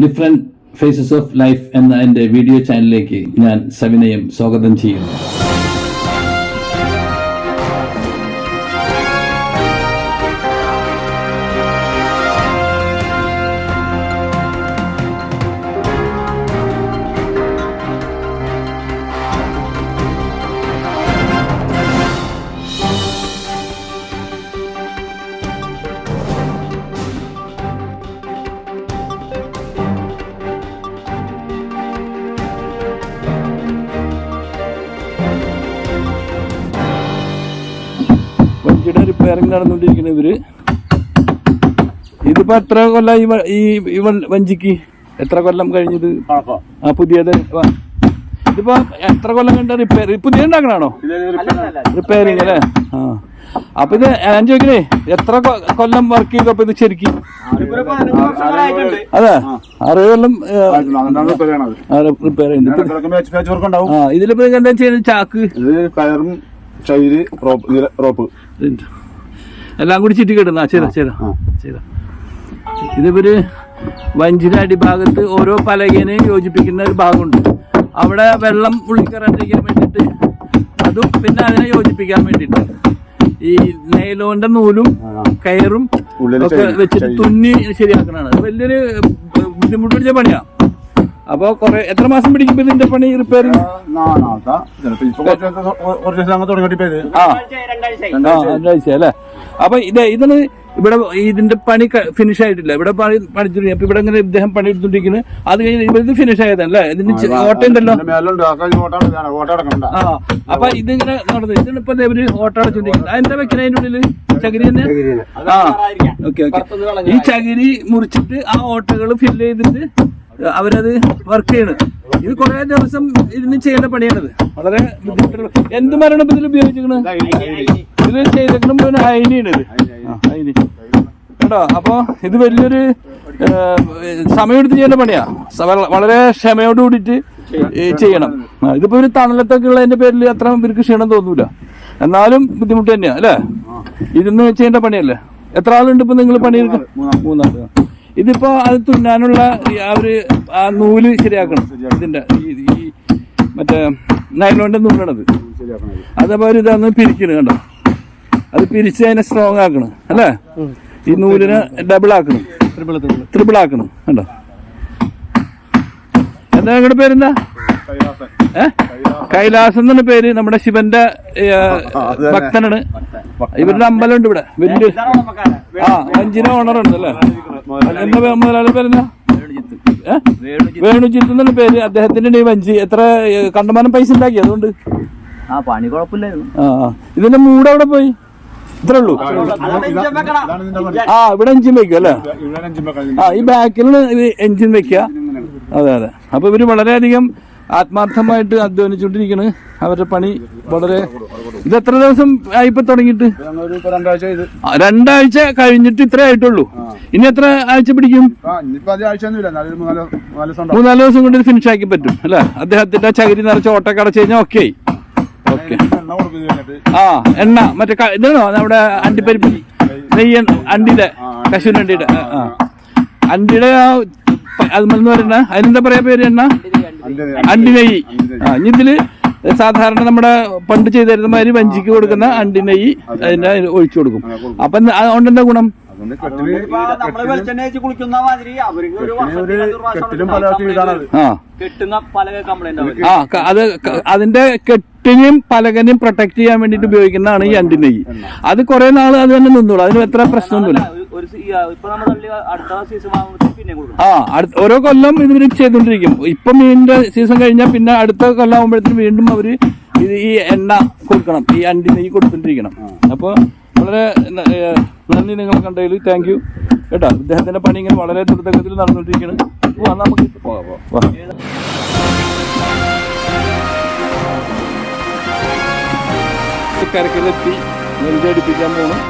Different faces of life എന്ന എന്റെ video ചാനലിലേക്ക് ഞാൻ സവിനയം സ്വാഗതം ചെയ്യുന്നു. വഞ്ചിയുടെ റിപ്പയറിങ് നടന്നുകൊണ്ടിരിക്കുന്നത് ഇവർ. ഇതിപ്പോ എത്ര കൊല്ലം ഈ ഈ വഞ്ചിക്ക്? എത്ര കൊല്ലം കഴിഞ്ഞത്? ആ പുതിയത്. ഇതിപ്പോ എത്ര കൊല്ലം കണ്ട റിപ്പയർ പുതിയ ഉണ്ടാക്കണാണോ റിപ്പയറിങ് അല്ലേ. ആ. അപ്പൊ ഇത് ഞാൻ ചോദിക്കണേ എത്ര കൊല്ലം വർക്ക് ചെയ്തപ്പോ ഇത് ശരിക്കും? അതെ. അറുപത് കൊല്ലം റിപ്പയർ ചെയ്യുന്നത് ഇതിലിപ്പോ എന്താ ചെയ്യുന്നത് ചാക്ക്? കയറും റോപ്പ് റോപ്പ്. എല്ലാം കൂടി ചുറ്റി കിട്ടുന്ന ചെയ്താ ചെയ്താ ആ. ഇതിപ്പോ ഇതിവര് വഞ്ചിയുടെ അടിഭാഗത്ത് ഓരോ പലകേനെയും യോജിപ്പിക്കുന്ന ഒരു ഭാഗമുണ്ട്. അവിടെ വെള്ളം ഉള്ളിക്കറാണ്ടിരിക്കാൻ വേണ്ടിയിട്ട് അതും പിന്നെ അതിനെ യോജിപ്പിക്കാൻ വേണ്ടിയിട്ട്. ഈ നൈലോന്റെ നൂലും കയറും ഒക്കെ വെച്ചിട്ട്. തുന്നി ശരിയാക്കണതാണ്. വലിയൊരു ബുദ്ധിമുട്ട് പിടിച്ച പണിയാ. അപ്പൊ കൊറേ എത്ര മാസം പിടിക്കും ഇതിന്റെ പണി റിപ്പയറിംഗ് രണ്ടാഴ്ച. അല്ലേ? അപ്പൊ ഇത് ഇതിന് ഇവിടെ ഇതിന്റെ പണി ഫിനിഷ് ആയിട്ടില്ല. ഇവിടെ പണി പണിച്ചിട്ട് അപ്പൊ ഇവിടെ ഇങ്ങനെ ഇദ്ദേഹം പണി എടുത്തോണ്ടിരിക്കുന്നത് അത് കഴിഞ്ഞ് ഇവിടെ ഇത് ഫിനിഷ് ആയതല്ലേ? ഇതിന് ചെ- ഓട്ട ഉണ്ടല്ലോ. മേലുണ്ട് ആ അപ്പൊ ഇതിങ്ങനെ നടന്നു ഇതിന് ഇപ്പൊ ഇവർ ഓട്ട അടച്ചോണ്ടിരിക്കുന്നത് അതെന്താ വെക്കണ അതിന്റെ ഉള്ളിൽ? ചകിരി തന്നെ? ആ ഓക്കെ ഓക്കെ. ഈ ചകിരി മുറിച്ചിട്ട് ആ ഓട്ടകൾ ഫില്ല് ചെയ്തിട്ട് അവരത് വർക്ക് ചെയ്യണം. ഇത് കുറെ ദിവസം ഇരുന്ന് ചെയ്യേണ്ട പണിയാണത്. വളരെ ബുദ്ധിമുട്ടുള്ള എന്ത് മരണം ഇതിൽ ഉപയോഗിച്ചിരിക്കണത് ഇത് ചെയ്തേക്കണം പിന്നെ ഹൈനിയാണ് ഇത്. ഹൈനി കേട്ടോ അപ്പൊ ഇത് വലിയൊരു സമയമെടുത്ത് ചെയ്യേണ്ട പണിയാ. വളരെ ക്ഷമയോട് കൂടിയിട്ട് ചെയ്യണം. ഇതിപ്പോ ഒരു തണലത്തൊക്കെ ഉള്ളതിന്റെ പേരിൽ അത്ര ഇവർക്ക് ക്ഷീണം തോന്നൂല. എന്നാലും ബുദ്ധിമുട്ട് തന്നെയാ അല്ലേ? ഇരുന്ന് ചെയ്യേണ്ട പണിയല്ലേ? എത്ര ആളുണ്ട് ഇപ്പൊ നിങ്ങൾ പണിയെടുക്കും? മൂന്നാൾ. ഇതിപ്പോ അത് തുന്നാനുള്ള അവർ ആ നൂൽ ശരിയാക്കണം. ഇതിന്റെ ഈ മറ്റേ നൈലോണിന്റെ നൂലാണത്. അതേപോലെ ഒരു ഇതാന്ന് പിരിക്കണ് കണ്ടോ? അത് പിരിച്ച് അതിനെ സ്ട്രോങ് ആക്കണം അല്ലേ? ഈ നൂലിനെ ഡബിൾ ആക്കണം. ത്രിബിൾ ആക്കണം കണ്ടോ? എന്താ നിങ്ങളുടെ പേരെന്താ? കൈലാസൻ ഏ? കൈലാസം എന്നാണ് പേര്. നമ്മുടെ ശിവന്റെ. ഭക്തനാണ്. ഇവരുടെ അമ്പലമുണ്ട് ഇവിടെ. വലിയ ആ വഞ്ചിന ഓണറുണ്ട് അല്ലേ? എന്താ മുതലാളി പേരെന്നാ? വേണുജിത്ത്. എന്നാണ് പേര്. അദ്ദേഹത്തിന്റെ ഈ വഞ്ചി എത്ര കണ്ടമാനം പൈസ ഉണ്ടാക്കി അതുകൊണ്ട്. ആ പണി കുഴപ്പമില്ലായിരുന്നു. ആ. ഇതിന്റെ മൂട് അവിടെ പോയി? ഇത്രേ ഉള്ളൂ. ആ ഇവിടെ എഞ്ചിൻ വെക്കും അല്ലേ? അഞ്ചും ആ ഈ ബാക്കിൽ എഞ്ചിൻ വെക്കുക. അതെ അതെ. അപ്പൊ ഇവർ വളരെയധികം ആത്മാർത്ഥമായിട്ട് അധ്വാനിച്ചുകൊണ്ടിരിക്കണ്. അവരുടെ പണി വളരെ ഇത് എത്ര ദിവസം ആയിപ്പോ തുടങ്ങിട്ട് ഇപ്പൊ രണ്ടാഴ്ച രണ്ടാഴ്ച കഴിഞ്ഞിട്ട് ഇത്രേ ആയിട്ടുള്ളൂ. ഇനി എത്ര ആഴ്ച പിടിക്കും? മൂന്നാൽ നാല് ദിവസം കൊണ്ട് ഫിനിഷ് ആക്കി പറ്റും അല്ലെ? അദ്ദേഹത്തിന്റെ ചകിരി നിറച്ച് ഓട്ടൊക്കെ അടച്ചു കഴിഞ്ഞാൽ ഓക്കെ ഓക്കെ ആ എണ്ണ മറ്റേ ഇതാണോ? നമ്മുടെ അണ്ടിപ്പരിപ്പ് നെയ്യ്. അണ്ടിയുടെ. ആ, ആ. അണ്ടിയുടെ ആ പറയുന്ന അതിനെന്താ പറയാ പേര് എണ്ണ അണ്ടിനൈ ഇതിൽ സാധാരണ നമ്മുടെ പണ്ട് ചെയ്തിരുന്ന മാതിരി വഞ്ചിക്ക് കൊടുക്കുന്ന അണ്ടി നെയ്യ് അതിന്റെ ഒഴിച്ചു കൊടുക്കും. അപ്പൊ അതുകൊണ്ട് എന്താ ഗുണം? ആ. അത് അതിന്റെ കെട്ടിനെയും പലകനെയും പ്രൊട്ടക്ട് ചെയ്യാൻ വേണ്ടിട്ട് ഉപയോഗിക്കുന്നതാണ് ഈ അണ്ടി നെയ്യ് അത് കുറെ നാൾ അത് തന്നെ നിന്നോളൂ. അതിന് എത്ര പ്രശ്നമൊന്നുമില്ല. ആ, അടുത്ത ഓരോ കൊല്ലം ഇത് ചെയ്തുകൊണ്ടിരിക്കും. ചെയ്തോണ്ടിരിക്കും ഇപ്പൊ മീനിന്റെ സീസൺ കഴിഞ്ഞാൽ പിന്നെ അടുത്ത കൊല്ലം ആകുമ്പോഴത്തേനും വീണ്ടും അവർ ഇത് ഈ എണ്ണ കൊടുക്കണം. ഈ അണ്ടി നെയ്യ് കൊടുത്തോണ്ടിരിക്കണം അപ്പൊ വളരെ നന്ദി നിങ്ങൾ കണ്ടതിൽ. താങ്ക് യു കേട്ടോ ഇദ്ദേഹത്തിന്റെ പണി ഇങ്ങനെ വളരെ ദ്രുതഗതിയിൽ നടന്നുകൊണ്ടിരിക്കുകയാണ് വാ, നമുക്ക്. കരക്കിലെത്തി നെഞ്ചടിപ്പിക്കാൻ പോകണം